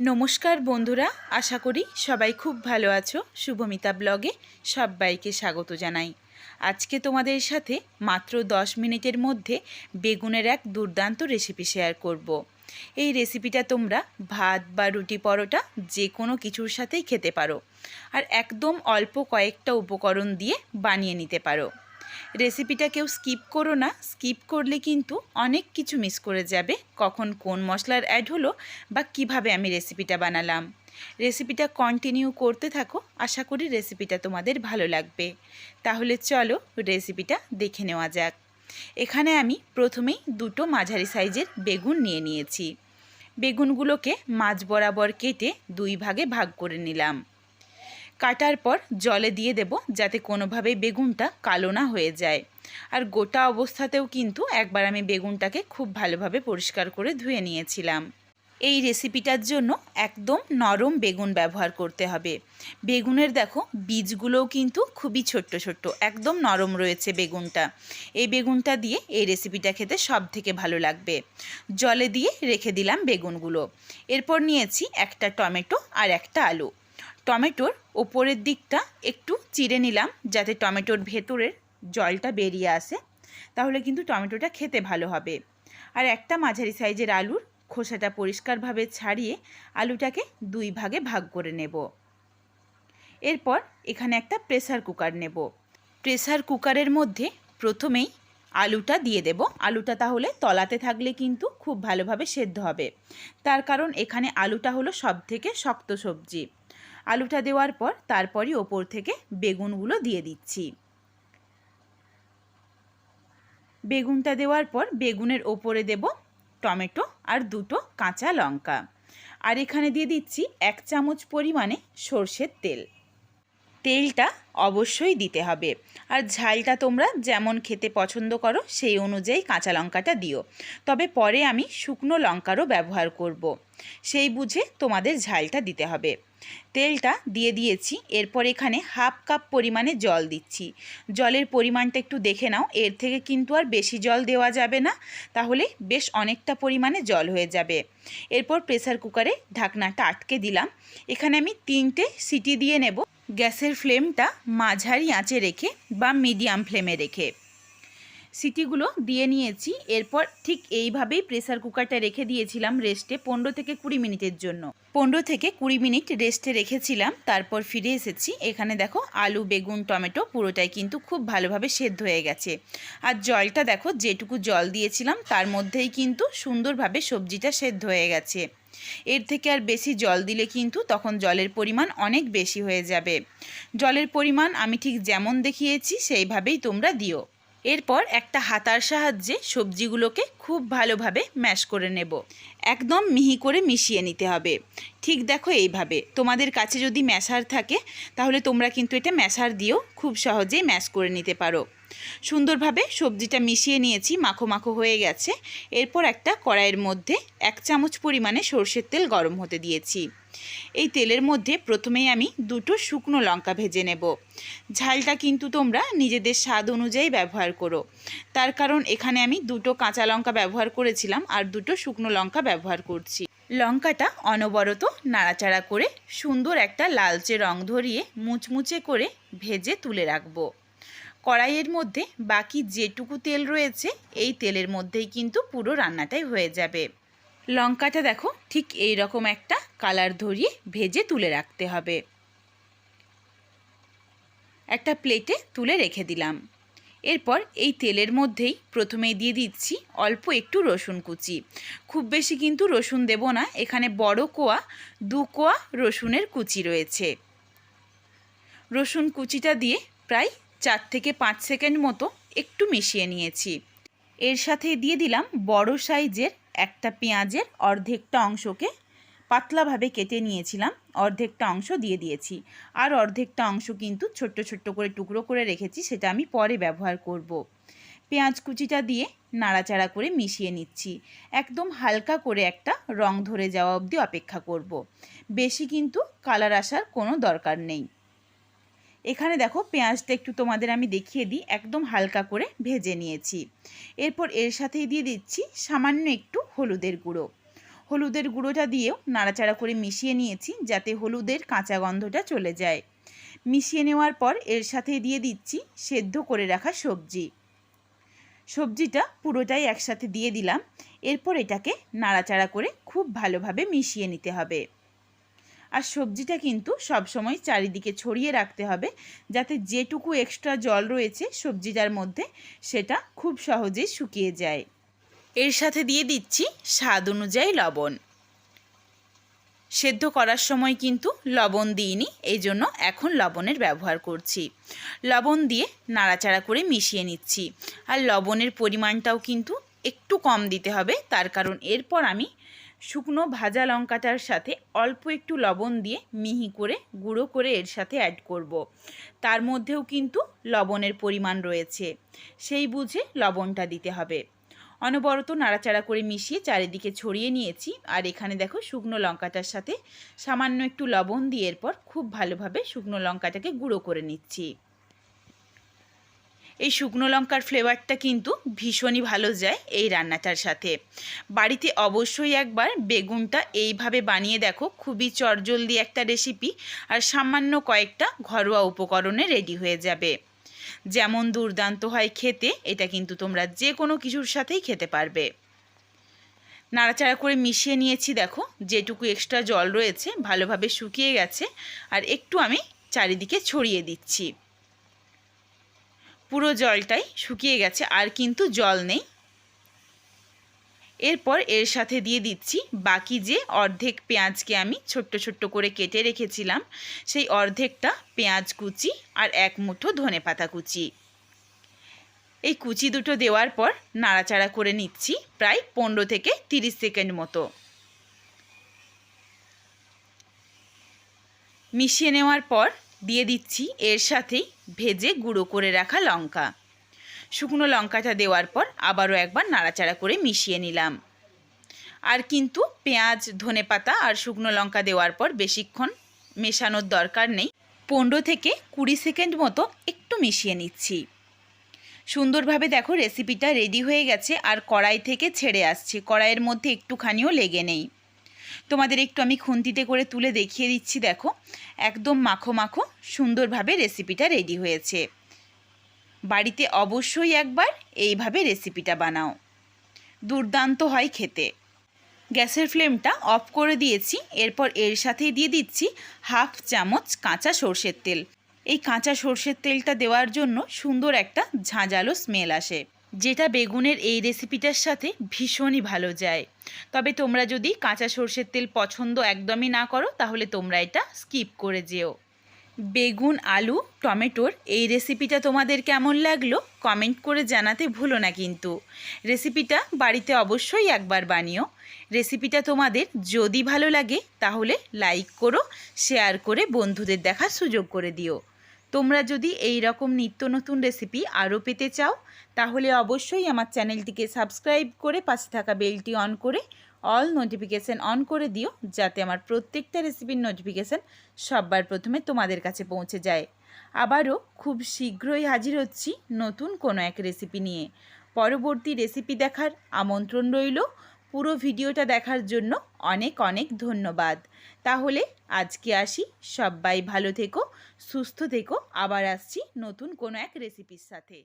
নমস্কার বন্ধুরা, আশা করি সবাই খুব ভালো আছো। শুভমিতা ব্লগে সবাইকে স্বাগত জানাই। আজকে তোমাদের সাথে মাত্র দশ মিনিটের মধ্যে বেগুনের এক দুর্দান্ত রেসিপি শেয়ার করব। এই রেসিপিটা তোমরা ভাত বা রুটি পরোটা যে কোনো কিছুর সাথেই খেতে পারো। আর একদম অল্প কয়েকটা উপকরণ দিয়ে বানিয়ে নিতে পারো। রেসিপিটা কেউ স্কিপ করো না। স্কিপ করলে কিন্তু অনেক কিছু মিস করে যাবে। কখন কোন মশলার অ্যাড হলো বা কীভাবে আমি রেসিপিটা বানালাম। রেসিপিটা কন্টিনিউ করতে থাকো। আশা করি রেসিপিটা তোমাদের ভালো লাগবে। তাহলে চলো রেসিপিটা দেখে নেওয়া যাক। এখানে আমি প্রথমেই দুটো মাঝারি সাইজের বেগুন নিয়ে নিয়েছি। বেগুনগুলোকে মাঝ বরাবর কেটে দুই ভাগে ভাগ করে নিলাম। কাটার পর জলে দিয়ে দেব যাতে কোনোভাবেই বেগুনটা কালো না হয়ে যায়। আর গোটা অবস্থাতেও কিন্তু একবার আমি বেগুনটাকে খুব ভালোভাবে পরিষ্কার করে ধুয়ে নিয়েছিলাম। এই রেসিপিটার জন্য একদম নরম বেগুন ব্যবহার করতে হবে। বেগুনের দেখো, বীজগুলোও কিন্তু খুবই ছোট্ট ছোট্ট, একদম নরম রয়েছে বেগুনটা। এই বেগুনটা দিয়ে এই রেসিপিটা খেতে সব থেকে ভালো লাগবে। জলে দিয়ে রেখে দিলাম বেগুনগুলো। এরপর নিয়েছি একটা টমেটো আর একটা আলু। টমেটোর ওপরের দিকটা একটু চিড়ে নিলাম যাতে টমেটোর ভেতরের জলটা বেরিয়ে আসে, তাহলে কিন্তু টমেটোটা খেতে ভালো হবে। আর একটা মাঝারি সাইজের আলুর খোসাটা পরিষ্কারভাবে ছাড়িয়ে আলুটাকে দুই ভাগে ভাগ করে নেব। এরপর এখানে একটা প্রেসার কুকার নেব। প্রেসার কুকারের মধ্যে প্রথমেই আলুটা দিয়ে দেব। আলুটা তাহলে তলাতে থাকলে কিন্তু খুব ভালোভাবে সেদ্ধ হবে। তার কারণ এখানে আলুটা হলো সব থেকে শক্ত সবজি। আলুটা দেওয়ার পর তারপরই ওপর থেকে বেগুনগুলো দিয়ে দিচ্ছি। বেগুনটা দেওয়ার পর বেগুনের ওপরে দেব টমেটো আর দুটো কাঁচা লঙ্কা। আর এখানে দিয়ে দিচ্ছি এক চামচ পরিমাণে সর্ষের তেল। তেলটা অবশ্যই দিতে হবে। আর ঝালটা তোমরা যেমন খেতে পছন্দ করো সেই অনুযায়ী কাঁচা লঙ্কাটা দিও। তবে পরে আমি শুকনো লঙ্কারও ব্যবহার করব। সেই বুঝে তোমাদের ঝালটা দিতে হবে। তেলটা দিয়ে দিয়েছি, এরপর এখানে হাফ কাপ পরিমাণে জল দিচ্ছি। জলের পরিমাণটা একটু দেখে নাও, এর থেকে কিন্তু আর বেশি জল দেওয়া যাবে না, তাহলে বেশ অনেকটা পরিমাণে জল হয়ে যাবে। এরপর প্রেসার কুকারে ঢাকনাটা আটকে দিলাম। এখানে আমি তিনটে সিটি দিয়ে নেব। গ্যাসের ফ্লেমটা মাঝারি আঁচে রেখে বা মিডিয়াম ফ্লেমে রেখে। সিটিগুলো দিয়ে নিয়েছি। এরপর ঠিক এইভাবেই প্রেসার কুকারটা রেখে দিয়েছিলাম রেস্টে পনেরো থেকে কুড়ি মিনিটের জন্য। পনেরো থেকে কুড়ি মিনিট রেস্টে রেখেছিলাম, তারপর ফিরে এসেছি। এখানে দেখো আলু, বেগুন, টমেটো পুরোটাই কিন্তু খুব ভালোভাবে সেদ্ধ হয়ে গেছে। আর জলটা দেখো যেটুকু জল দিয়েছিলাম, তার মধ্যেই কিন্তু সুন্দরভাবে সবজিটা সেদ্ধ হয়ে গেছে। এর থেকে আর বেশি জল দিলে কিন্তু তখন জলের পরিমাণ অনেক বেশি হয়ে যাবে। জলের পরিমাণ আমি ঠিক যেমন দেখিয়েছি, সেইভাবেই তোমরা দিও। এরপর একটা হাতার সাহায্যে সবজিগুলোকে খুব ভালোভাবে ম্যাশ করে নেব। একদম মিহি করে মিশিয়ে নিতে হবে। ঠিক দেখো এইভাবে। তোমাদের কাছে যদি ম্যাশার থাকে, তাহলে তোমরা কিন্তু এটা ম্যাশার দিয়েও খুব সহজেই ম্যাশ করে নিতে পারো। সুন্দরভাবে সবজিটা মিশিয়ে নিয়েছি, মাখো মাখো হয়ে গেছে। এরপর একটা কড়াইয়ের মধ্যে এক চামচ পরিমাণে সর্ষের তেল গরম হতে দিয়েছি। এই তেলের মধ্যে প্রথমেই আমি দুটো শুকনো লঙ্কা ভেজে নেব। ঝালটা কিন্তু তোমরা নিজেদের স্বাদ অনুযায়ী ব্যবহার করো। তার কারণ এখানে আমি দুটো কাঁচা লঙ্কা ব্যবহার করেছিলাম আর দুটো শুকনো লঙ্কা ব্যবহার করছি। লঙ্কাটা অনবরত নাড়াচাড়া করে সুন্দর একটা লালচে রং ধরিয়ে মুচমুচে করে ভেজে তুলে রাখব। কড়াইয়ের মধ্যে বাকি যেটুকু তেল রয়েছে, এই তেলের মধ্যেই কিন্তু পুরো রান্নাটাই হয়ে যাবে। লঙ্কাটা দেখো, ঠিক এই রকম একটা কালার ধরিয়ে ভেজে তুলে রাখতে হবে। একটা প্লেটে তুলে রেখে দিলাম। এরপর এই তেলের মধ্যেই প্রথমেই দিয়ে দিচ্ছি অল্প একটু রসুন কুচি। খুব বেশি কিন্তু রসুন দেব না, এখানে বড় কোয়া, দু কোয়া রসুনের কুচি রয়েছে। রসুন কুচিটা দিয়ে প্রায় চার থেকে পাঁচ সেকেন্ড মতো একটু মিশিয়ে নিয়েছি। এর সাথে দিয়ে দিলাম বড় সাইজের একটা পেঁয়াজের অর্ধেকটা অংশকে পাতলাভাবে কেটে নিয়েছিলাম, অর্ধেকটা অংশ দিয়ে দিয়েছি আর অর্ধেকটা অংশ কিন্তু ছোট্ট ছোট্ট করে টুকরো করে রেখেছি, সেটা আমি পরে ব্যবহার করব। পেঁয়াজ কুচিটা দিয়ে নাড়াচাড়া করে মিশিয়ে নিচ্ছি একদম হালকা করে একটা রং ধরে যাওয়া অবধি অপেক্ষা করব। বেশি কিন্তু কালার আসার কোনো দরকার নেই এখানে দেখো পেঁয়াজটা একটু তোমাদের আমি দেখিয়ে দিই, একদম হালকা করে ভেজে নিয়েছি। এরপর এর সাথেই দিয়ে দিচ্ছি সামান্য একটু হলুদের গুঁড়ো। হলুদের গুঁড়োটা দিয়েও নাড়াচাড়া করে মিশিয়ে নিয়েছি যাতে হলুদের কাঁচা গন্ধটা চলে যায়। মিশিয়ে নেওয়ার পর এর সাথে দিয়ে দিচ্ছি সেদ্ধ করে রাখা সবজি। সবজিটা পুরোটাই একসাথে দিয়ে দিলাম। এরপর এটাকে নাড়াচাড়া করে খুব ভালোভাবে মিশিয়ে নিতে হবে। আর সবজিটা কিন্তু সবসময় চারিদিকে ছড়িয়ে রাখতে হবে যাতে যেটুকু এক্সট্রা জল রয়েছে সবজিটার মধ্যে সেটা খুব সহজেই শুকিয়ে যায়। এর সাথে দিয়ে দিচ্ছি স্বাদ অনুযায়ী লবণ। সেদ্ধ করার সময় কিন্তু লবণ দিইনি এই জন্য এখন লবণের ব্যবহার করছি। লবণ দিয়ে নাড়াচাড়া করে মিশিয়ে নিচ্ছি। আর লবণের পরিমাণটাও কিন্তু একটু কম দিতে হবে, তার কারণ এরপর আমি শুকনো ভাজা লঙ্কাটার সাথে অল্প একটু লবণ দিয়ে মিহি করে গুঁড়ো করে এর সাথে অ্যাড করব। তার মধ্যেও কিন্তু লবণের পরিমাণ রয়েছে। সেই বুঝে লবণটা দিতে হবে। অনবরত নাড়াচাড়া করে মিশিয়ে চারিদিকে ছড়িয়ে নিয়েছি। আর এখানে দেখো শুকনো লঙ্কাটার সাথে সামান্য একটু লবণ দিয়ে এরপর খুব ভালোভাবে শুকনো লঙ্কাটাকে গুঁড়ো করে নিচ্ছি। এই শুকনো লঙ্কার ফ্লেভারটা কিন্তু ভীষণই ভালো যায় এই রান্নাটার সাথে। বাড়িতে অবশ্যই একবার বেগুনটা এইভাবে বানিয়ে দেখো, খুবই চটজলদি একটা রেসিপি আর সামান্য কয়েকটা ঘরোয়া উপকরণে রেডি হয়ে যাবে। যেমন দুর্দান্ত হয় খেতে, এটা কিন্তু তোমরা যে কোনো কিছুর সাথেই খেতে পারবে। নাড়াচাড়া করে মিশিয়ে নিয়েছি দেখো, যেটুকু এক্সট্রা জল রয়েছে, ভালোভাবে শুকিয়ে গেছে, আর একটু আমি চারিদিকে ছড়িয়ে দিচ্ছি। পুরো জলটাই শুকিয়ে গেছে, আর কিন্তু জল নেই। এরপর এর সাথে দিয়ে দিচ্ছি বাকি যে অর্ধেক পেঁয়াজকে আমি ছোট্ট ছোট্ট করে কেটে রেখেছিলাম, সেই অর্ধেকটা পেঁয়াজ কুচি আর এক মুঠো ধনে পাতা কুচি। এই কুচি দুটো দেওয়ার পর নাড়াচাড়া করে নিচ্ছি প্রায় পনেরো থেকে তিরিশ সেকেন্ড মতো। মিশিয়ে নেওয়ার পর দিয়ে দিচ্ছি। এর সাথেই ভেজে গুঁড়ো করে রাখা লঙ্কা। শুকনো লঙ্কাটা দেওয়ার পর আবারও একবার নাড়াচাড়া করে মিশিয়ে নিলাম। আর কিন্তু পেঁয়াজ, ধনে পাতা আর শুকনো লঙ্কা দেওয়ার পর বেশিক্ষণ মেশানোর দরকার নেই। পনেরো থেকে কুড়ি সেকেন্ড মতো একটু মিশিয়ে নিচ্ছি। সুন্দরভাবে দেখো রেসিপিটা রেডি হয়ে গেছে আর কড়াই থেকে ছেড়ে আসছে। কড়াইয়ের মধ্যে একটুখানিও লেগে নেই। তোমাদের একটু আমি খুন্তিতে করে তুলে দেখিয়ে দিচ্ছি, দেখো। একদম মাখো মাখো সুন্দরভাবে রেসিপিটা রেডি হয়েছে। বাড়িতে অবশ্যই একবার এইভাবে রেসিপিটা বানাও। দুর্দান্ত হয় খেতে। গ্যাসের ফ্লেমটা অফ করে দিয়েছি, এরপর এর সাথেই দিয়ে দিচ্ছি হাফ চামচ কাঁচা সর্ষের তেল। এই কাঁচা সর্ষের তেলটা দেওয়ার জন্য সুন্দর একটা ঝাঁঝালো স্মেল আসে। যেটা বেগুনের এই রেসিপিটার সাথে ভীষণই ভালো যায়। তবে তোমরা যদি কাঁচা সর্ষের তেল পছন্দ একদমই না করো, তাহলে তোমরা এটা স্কিপ করে যেও। বেগুন, আলু, টমেটোর এই রেসিপিটা তোমাদের কেমন লাগল কমেন্ট করে জানাতে ভুলো না কিন্তু। রেসিপিটা বাড়িতে অবশ্যই একবার বানিও। রেসিপিটা তোমাদের যদি ভালো লাগে, তাহলে লাইক করো শেয়ার করে বন্ধুদের দেখার সুযোগ করে দিও। তোমরা যদি এই রকম নিত্য নতুন রেসিপি আরও পেতে চাও, তাহলে অবশ্যই আমার চ্যানেলটিকে সাবস্ক্রাইব করে পাশে থাকা বেলটি অন করে অল নোটিফিকেশান অন করে দিও, যাতে আমার প্রত্যেকটা রেসিপির নোটিফিকেশান সববার প্রথমে তোমাদের কাছে পৌঁছে যায়। আবারও খুব শীঘ্রই হাজির হচ্ছি নতুন কোনো এক রেসিপি নিয়ে। পরবর্তী রেসিপি দেখার আমন্ত্রণ রইল পুরো ভিডিওটা দেখার জন্য অনেক অনেক ধন্যবাদ। তাহলে আজকে আসি। সবাই ভালো থেকো, সুস্থ থেকো। আবার আসছি নতুন কোনো এক রেসিপির সাথে।